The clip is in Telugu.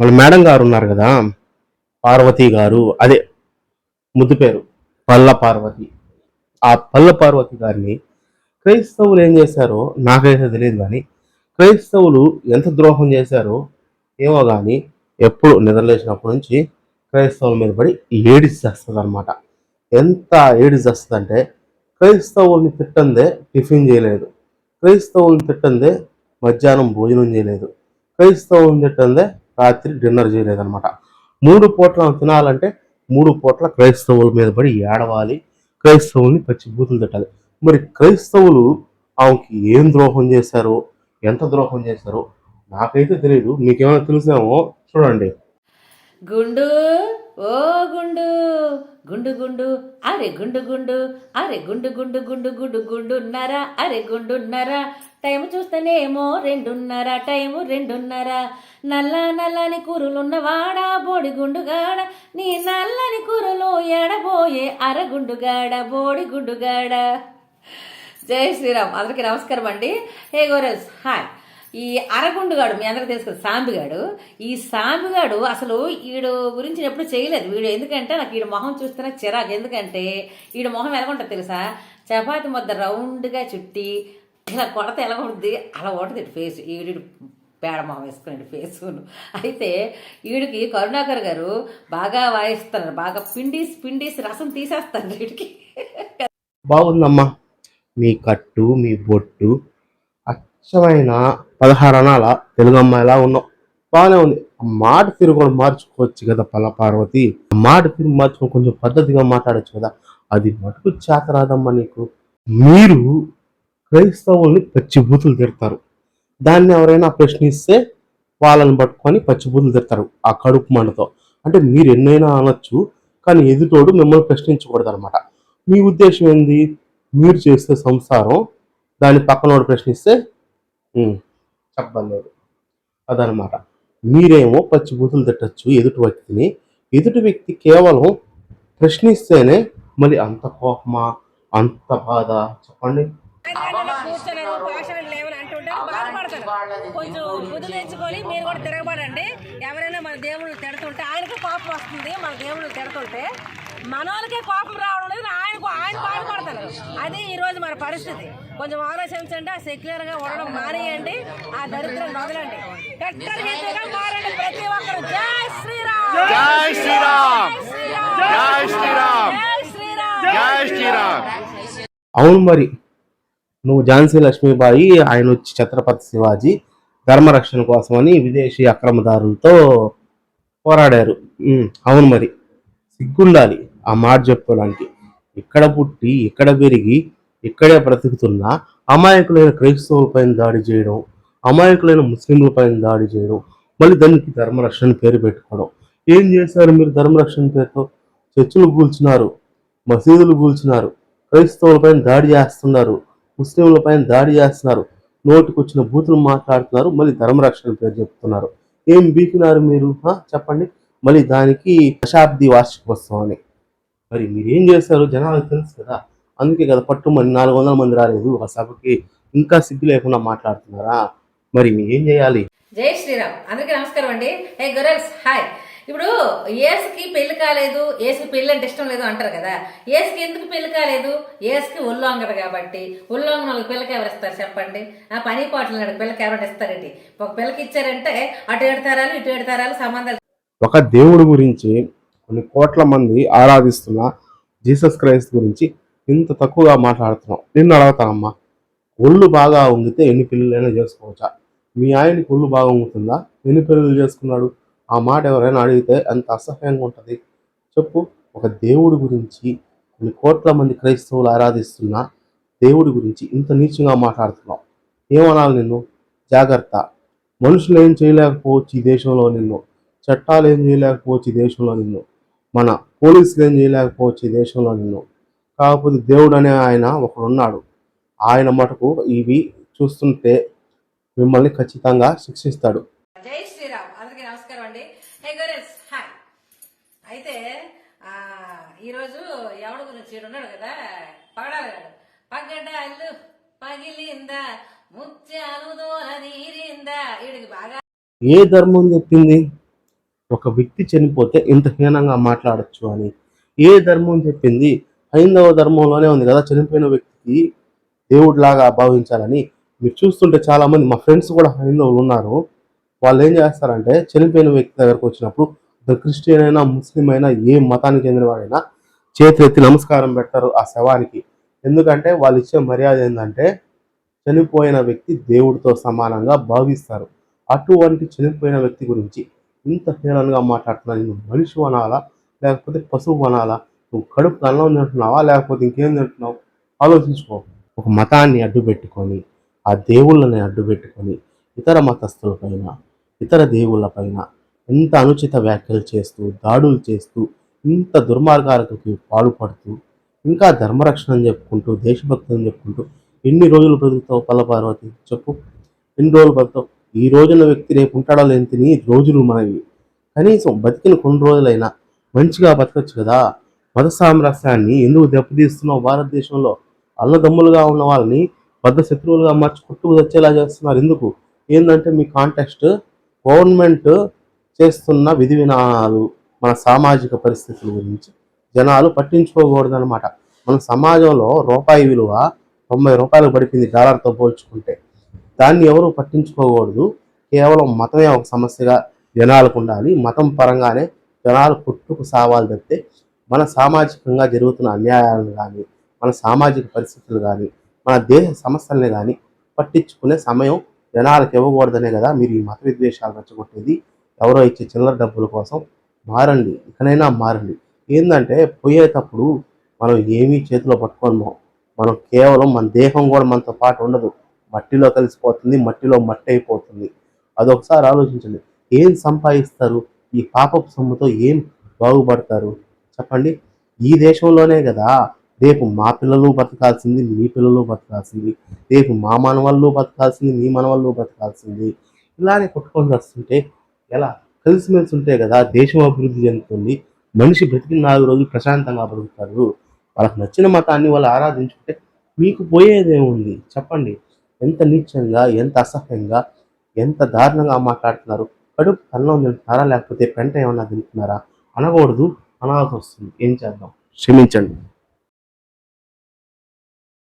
మన మేడం గారు ఉన్నారు కదా పార్వతి గారు అదే ముద్దు పేరు పల్ల పార్వతి. ఆ పల్ల పార్వతి గారిని క్రైస్తవులు ఏం చేశారో నాకైతే తెలియదు కానీ క్రైస్తవులు ఎంత ద్రోహం చేశారో ఏమో కానీ ఎప్పుడు నిద్రలేసినప్పటి నుంచి క్రైస్తవుల మీద పడి ఏడిచేస్తుంది అనమాట ఎంత ఏడిస్తేస్తుందంటే క్రైస్తవుల్ని తిట్టందే టిఫిన్ చేయలేదు. క్రైస్తవుల్ని తిట్టందే మధ్యాహ్నం భోజనం చేయలేదు. క్రైస్తవుల్ని తిట్టందే రాత్రి డిన్నర్ చేయలేదనమాట మూడు పూట్ల తినాలంటే మూడు పూట్ల క్రైస్తవుల మీద పడి ఏడవాలి. క్రైస్తవుల్ని పచ్చి బూతులు తిట్టాలి. మరి క్రైస్తవులు ఆమెకి ఏం ద్రోహం చేశారో ఎంత ద్రోహం చేశారో నాకైతే తెలియదు మీకేమైనా తెలిసామో చూడండి. గుండు ఓ గుండు గుండు గుండు అరే గుండు గుండు అరే గుండు గుండు గుండు గుండు గుండున్నర అరే గుండున్నర టైం చూస్తేనేమో రెండున్నర టైము రెండున్నర. నల్ల నల్లని కూరలున్నవాడా బోడిగుండుగాడ. నీ నల్లని కూరలు ఎడబోయే అరగుండుగాడ బోడిగుండుగాడ. జై శ్రీరామ్. అందరికీ నమస్కారం అండి. Hey girls hi. ఈ అరగుండుగాడు మీ అందరికీ తెలుసు కదా సాంబిగాడు. ఈ సాంబిగాడు అసలు వీడు గురించి ఎప్పుడు చేయలేదు వీడు. ఎందుకంటే నాకు వీడి మొహం చూస్తేనే చిరాకు. ఎందుకంటే వీడి మొహం ఎలాగుంటుంది తెలుసా? చపాతి ముద్ద రౌండ్గా చుట్టి ఇలా కొడత ఎలా ఉంటుంది అలా ఉంటుంది ఫేస్ ఈడు పేడ వేసుకున్నాడు వేసుకునే ఫేస్ అయితే వీడికి కరుణాకర్ గారు బాగా వాయిస్తున్నారు. బాగా పిండీసి పిండీసి రసం తీసేస్తారు వీడికి. బాగుందమ్మా. మీ కట్టు మీ బొట్టు అచ్చమైన పదహారు అనాల తెలుగు అమ్మాయిలా ఉన్నావు బాగానే ఉంది. మాట తిరుగు కూడా మార్చుకోవచ్చు కదా పల్ల పార్వతి. ఆ మాట తిరుగు మార్చుకొని కొంచెం పద్ధతిగా మాట్లాడచ్చు కదా. అది మటుకు చేత రాదమ్మా నీకు. మీరు క్రైస్తవుల్ని పచ్చిబూతులు తిడతారు. దాన్ని ఎవరైనా ప్రశ్నిస్తే వాళ్ళని పట్టుకొని పచ్చిబూతులు తిడతారు ఆ కడుపు మండతో అంటే మీరు ఎన్నైనా అనొచ్చు కానీ ఎదుటోడు మిమ్మల్ని ప్రశ్నించకూడదు అనమాట మీ ఉద్దేశం ఏంది? మీరు చేసే సంసారం దాన్ని పక్కనోడు ప్రశ్నిస్తే చెప్పలేదు అదనమాట మీరేమో పచ్చిబూతులు తిట్టచ్చు ఎదుటి వ్యక్తిని. ఎదుటి వ్యక్తి కేవలం ప్రశ్నిస్తేనే మళ్ళీ అంత కోపమా? అంత బాధ? చెప్పండి. కూర్చొని భాషలు లేవని అంటుంటే బాధపడతారు. కొంచెం బుద్ధి తెచ్చుకొని మీరు కూడా తిరగబడండి. ఎవరైనా మన దేవుళ్ళు తిడుతుంటే ఆయనకే కోపం వస్తుంది. మన దేవుళ్ళు తిడుతుంటే మన వాళ్ళకే కోపం రావడం లేదు ఆయనకు ఆయన బాధపడతారు. అది ఈ రోజు మన పరిస్థితి. కొంచెం ఆలోచించండి. ఆ సెక్యులర్గా ఉండడం మానేయండి. ఆ దరిద్రం వదలండి. కట్టడిగా మారండి ప్రతి ఒక్కరు. జై శ్రీరామ్. జై శ్రీరామ్. జై శ్రీరామ్. జై శ్రీరామ్. జై శ్రీరామ్. జై శ్రీరామ్. అవును మరి. నువ్వు ఝాన్సీ లక్ష్మీబాయి ఆయన వచ్చి ఛత్రపతి శివాజీ ధర్మరక్షణ కోసమని విదేశీ అక్రమదారులతో పోరాడారు. అవును మరి. సిగ్గుండాలి ఆ మాట చెప్పడానికి ఇక్కడ పుట్టి ఇక్కడ పెరిగి ఇక్కడే బ్రతుకుతున్న అమాయకులైన క్రైస్తవులపైన దాడి చేయడం అమాయకులైన ముస్లింలపైన దాడి చేయడం మళ్ళీ దానికి ధర్మరక్షణ పేరు పెట్టుకోవడం. ఏం చేశారు మీరు ధర్మరక్షణ పేరుతో? చర్చిలు కూల్చున్నారు మసీదులు కూల్చున్నారు క్రైస్తవులపైన దాడి చేస్తున్నారు. ముస్లింలపైన దాడి చేస్తున్నారు. నోటికొచ్చిన బూతులు మాట్లాడుతున్నారు. మళ్ళీ ధర్మరక్షణ పేరు చెప్తున్నారు. ఏం బీకినారు మీరు? హా? చెప్పండి. మళ్ళీ దానికి దశాబ్ది వార్షికోత్సవం అని. మరి మీరు ఏం జనాలకు తెలుసు కదా. అందుకే కదా పట్టు మరి నాలుగు వందల మంది రాలేదు. ఆ సభకి ఇంకా సిగ్గు లేకుండా మాట్లాడుతున్నారా? మరి మీరేం ఏం చేయాలి? జై శ్రీరామ్. అందరికీ నమస్కారం అండి. Hey girls hi. ఇప్పుడు ఏసుకి పెళ్ళి కాలేదు ఏసుకి పెళ్ళి అంటే ఇష్టం లేదు అంటారు కదా. ఏసుకి ఎందుకు పెళ్ళి కాలేదు? ఏసుకి ఒళ్ళొంగదు కాబట్టి. ఒళ్ళొంగన వాళ్ళకి పిల్లకి ఎవరు ఇస్తారు చెప్పండి? ఆ పని పాటలు నాడు పిల్లకి ఎవరు ఇస్తారండి ఒక పిల్లకి ఇచ్చారంటే అటు ఏడు ఇటు ఏడు సంబంధాలు. ఒక దేవుడి గురించి కొన్ని కోట్ల మంది ఆరాధిస్తున్న జీసస్ క్రైస్ట్ గురించి ఇంత తక్కువగా మాట్లాడుతున్నాం. నిన్ను అడుగుతానమ్మా. ఒళ్ళు బాగా ఉంగితే ఎన్ని పిల్లలైనా చేసుకోవచ్చా? మీ ఆయనకి ఒళ్ళు బాగా ఉంగుతుందా ఎన్ని పిల్లలు చేసుకున్నాడు? ఆ మాట ఎవరైనా అడిగితే అంత అసహ్యంగా ఉంటుంది? చెప్పు. ఒక దేవుడి గురించి కొన్ని కోట్ల మంది క్రైస్తవులు ఆరాధిస్తున్న దేవుడి గురించి ఇంత నీచంగా మాట్లాడుతున్నావు. ఏమనాలి నిన్ను? జాగ్రత్త. మనుషులు ఏం చేయలేకపోవచ్చు ఈ దేశంలో నిన్ను. చట్టాలు ఏం చేయలేకపోవచ్చు ఈ దేశంలో నిన్ను. మన పోలీసులు ఏం చేయలేకపోవచ్చు ఈ దేశంలో నిన్ను. కాకపోతే దేవుడు అనే ఆయన ఒకడున్నాడు. ఆయన మటుకు ఇవి చూస్తుంటే మిమ్మల్ని ఖచ్చితంగా శిక్షిస్తాడు జై శ్రీరామ్ అందరికీ నమస్కారం అండి హే హాయ్. అయితే ఈరోజు ఎవడు గురించి ఉన్నాడు కదా పగడాలి పగడాలు పగిలిందా ముత్యాలు దోల వీడికి బాగా ఏ ధర్మం చెప్పింది? ఒక వ్యక్తి చనిపోతే ఇంత హీనంగా మాట్లాడొచ్చు అని. ఏ ధర్మం చెప్పింది? హైందవ ధర్మంలోనే ఉంది కదా చనిపోయిన వ్యక్తికి దేవుడిలాగా భావించాలని. మీరు చూస్తుంటే చాలా మంది మా ఫ్రెండ్స్ కూడా హైందవులు ఉన్నారు. వాళ్ళు ఏం చేస్తారంటే చనిపోయిన వ్యక్తి దగ్గరకు వచ్చినప్పుడు క్రిస్టియన్ అయినా ముస్లిం అయినా ఏ మతానికి చెందినవాడైనా చేతులెత్తి నమస్కారం పెడతారు ఆ శవానికి. ఎందుకంటే వాళ్ళు ఇచ్చే మర్యాద ఏంటంటే చనిపోయిన వ్యక్తి దేవుడితో సమానంగా భావిస్తారు. అటువంటి చనిపోయిన వ్యక్తి గురించి ఇంత హీనంగా మాట్లాడుతున్నా నువ్వు మనిషి అనాలా లేకపోతే పశువు అనాలా నువ్వు కడుపు అన్నం తింటున్నావా లేకపోతే ఇంకేం తింటున్నావు? ఆలోచించుకో. ఒక మతాన్ని అడ్డు పెట్టుకొని ఆ దేవుళ్ళని అడ్డు పెట్టుకొని ఇతర మతస్థులపైన ఇతర దేవుళ్ళపైన ఎంత అనుచిత వ్యాఖ్యలు చేస్తూ దాడులు చేస్తూ ఇంత దుర్మార్గాలకు పాల్పడుతూ ఇంకా ధర్మరక్షణ అని చెప్పుకుంటూ దేశభక్తి అని చెప్పుకుంటూ ఎన్ని రోజులు బ్రతుకుతావు పల్లపార్వతి? చెప్పు. ఎన్ని రోజులు బ్రతుకుతావు? ఈ రోజున వ్యక్తి రేపు ఉంటాడో లేని తిని రోజులు మనవి. కనీసం బతికిన కొన్ని రోజులైనా మంచిగా బతకచ్చు కదా. మత సామరస్యాన్ని ఎందుకు దెబ్బతీస్తున్నావు? భారతదేశంలో అల్లదమ్ములుగా ఉన్న వాళ్ళని పెద్ద శత్రువులుగా మార్చి కొట్టుకు వచ్చేలా చేస్తున్నారు. ఎందుకు? ఏంటంటే మీ కాంటెక్స్ట్ గవర్నమెంట్ చేస్తున్న విధి విధానాలు మన సామాజిక పరిస్థితుల గురించి జనాలు పట్టించుకోకూడదనమాట మన సమాజంలో రూపాయి విలువ తొంభై రూపాయలు పడిపోయింది డాలర్తో పోల్చుకుంటే. దాన్ని ఎవరు పట్టించుకోకూడదు. కేవలం మతమే ఒక సమస్యగా జనాలకు ఉండాలి. మతం పరంగానే జనాలు పుట్టుకు సావాలి తప్పితే మన సామాజికంగా జరుగుతున్న అన్యాయాలను కానీ మన సామాజిక పరిస్థితులు కానీ మన దేశ సమస్యల్ని కానీ పట్టించుకునే సమయం జనాలకు ఇవ్వకూడదనే కదా? మీరు ఈ మత విద్వేషాలు రెచ్చగొట్టేది. ఎవరో ఇచ్చే చిల్లర డబ్బుల కోసం మారండి. ఇకనైనా మారండి. ఏంటంటే పోయేటప్పుడు మనం ఏమీ చేతిలో పట్టుకోము. మనం కేవలం మన దేహం కూడా మనతో పాటు ఉండదు. మట్టిలో కలిసిపోతుంది మట్టిలో మట్టి అయిపోతుంది. అదొకసారి ఆలోచించండి. ఏం సంపాదిస్తారు? ఈ పాపపు సొమ్ముతో ఏం బాగుపడతారు? చెప్పండి. ఈ దేశంలోనే కదా రేపు మా పిల్లలు బతకాల్సింది మీ పిల్లలు బతకాల్సింది. రేపు మా మనవాళ్ళు బతకాల్సింది మీ మనవాళ్ళు బతకాల్సింది. ఇలానే కొట్టుకొని వస్తుంటే ఎలా? కలిసిమెలిసి ఉంటే కదా దేశం అభివృద్ధి చెందుతుంది. మనిషి బ్రతికిన నాలుగు రోజులు ప్రశాంతంగా బతుకుతారు వాళ్ళకి నచ్చిన మతాన్ని వాళ్ళు ఆరాధించుకుంటే మీకు పోయేదేముంది చెప్పండి. ఎంత నీచంగా ఎంత అసహ్యంగా ఎంత దారుణంగా మాట్లాడుతున్నారు? కడుపు అన్నం తింటున్నారా? లేకపోతే పెంట ఏమన్నా తింటున్నారా? అనకూడదు. అనాల్సి వస్తుంది. ఏం చేద్దాం? క్షమించండి.